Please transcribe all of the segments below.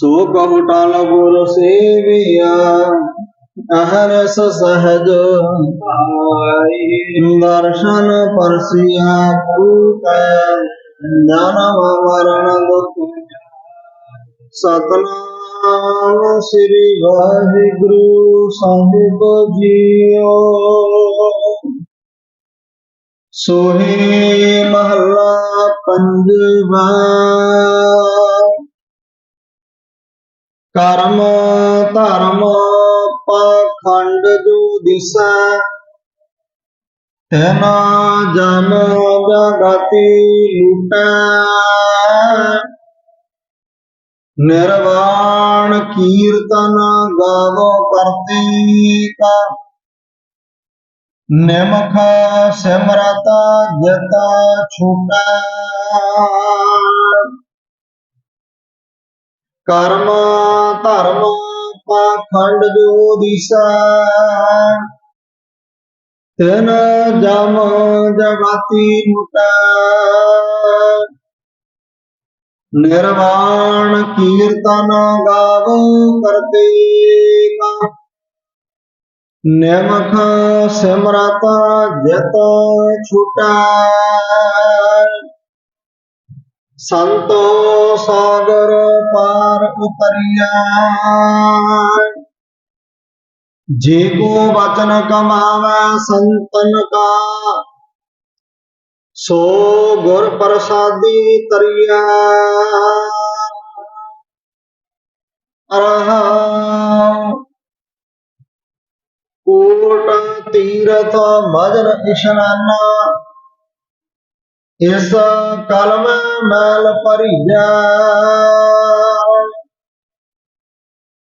ਸੋ ਕਹु ਟਲ ਗੁਰ ਸੇਵਿਆ ਅਹਰਸ ਸਹਜ ਦਰਸ਼ਨ ਪਰਸਿਆ ਪੂਕੈ ਜਨਮ ਮਰਨ ਦੁਖ ਸਤਨਾਮ ਸ੍ਰੀ ਵਾਹਿਗੁਰੂ ਸਾਹਿਬ ਜੀਓ। ਸੋਹੇ ਮਹੱਲਾ ਪੰਜਵਾ। ਕਰਮ ਧਰਮ ਪਖੰਡ ਜੋ ਦਿਸ਼ਾ, ਤੈਨਾ ਜਨ ਜਗਤੀ ਲੁਟੈ। ਨਿਰਵਾਣ ਕੀਰਤਨ ਗਾਵੋ ਕਰਤੇ ਕਾ ਨਿਮਖ ਸਿਮਰਤ ਜਤਾ ਛੁਟੈ। ਕਰਮ ਧਰਮ ਪਾਖੰਡ ਜੋ ਦਿਸੈ। ਤਨ ਜਮ ਜਗਤੀ ਲੁਟੈ ਨਿਰਵਾਣ ਕੀਰਤਨ ਗਾਵੋ ਕਰਤੇ ਕਾ ਨਿਮਖ ਸਿਮਰਤ ਜਤ ਛੁਟੈ। ਸੰਤੋ ਸਾਗਰ ਪਾਰ ਉਤਰਿਆ। ਜੇ ਕੋ ਵਚਨ ਕਮਾਵੈ ਸੰਤਨ ਕਾ, ਸੋ ਗੁਰ ਪ੍ਰਸਾਦੀ ਤਰਿਆ ਅਰਹੰ ਕੋਟ ਤੀਰਥ ਮਜਨ ਇਸ਼ਨਾਨਾ, ਇਸ ਕਲਮ ਮੈਲ ਭਰੀਆ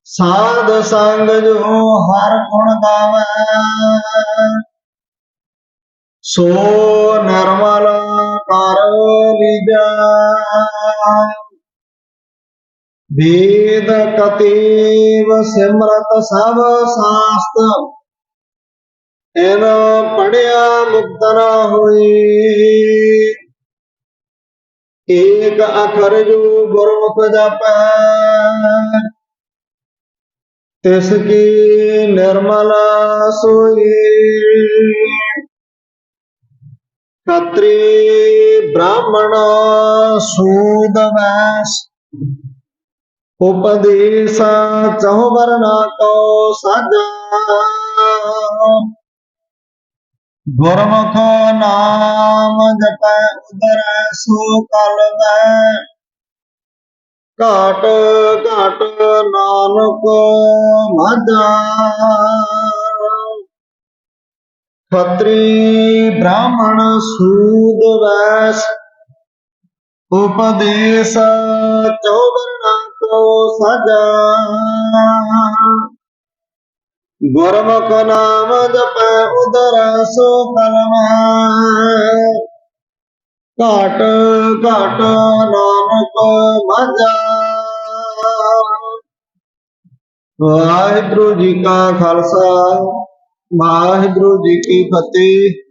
ਸਾਧ ਸੰਗ ਜੋ ਹਰ ਗੁਣ ਗਾਵੇ। ਸੋ ਨਰਮਲ ਕਰ ਲੀਜਾ। ਵੇਦ ਕਤੇਵ ਸਿਮਰਤ ਸਭ ਸਾਸਤ। ਐਨ ਪੜਿਆ ਮੁਕਤ ਨਾ ਹੋਈ। ਏਕ ਅਖਰ ਜੋ ਗੁਰਮੁਖ ਜਪੈ। ਤਿਸ ਕੀ ਨਿਰਮਲ ਸੋਈ। ਖਤਰੀ ਬ੍ਰਾਹਮਣ ਸੂਦ ਵੈਸ। ਉਪਦੇਸ ਚਹੁ ਵਰਨਾ ਕੋ ਸਾਜਾ। ਗੁਰਮੁਖ ਨਾਮ ਜਪੈ ਉਦਰੈ ਸੋ ਘਾਟ ਘਾਟ ਨਾਨਕ ਮਾਝਾ। ਖਤਰੀ ਬ੍ਰਾਹਮਣ ਸੂਦ ਵੈਸ, ਉਪਦੇਸ ਚੌਵਰਨਾ ਕੋ ਸਜਾ। ਗੁਰਮੁਖ ਨਾਮ ਜਪੈ ਉਦਰ ਸੋ ਕਲਮੈ ਘਾਟ ਘਾਟ ਨਾਨਕ ਮਾਝਾ। ਵਾਹਿਗੁਰੂ ਜੀ ਕਾ ਖਾਲਸਾ ਵਾਹਿਗੁਰੂ ਜੀ ਕੀ ਫਤਿਹ।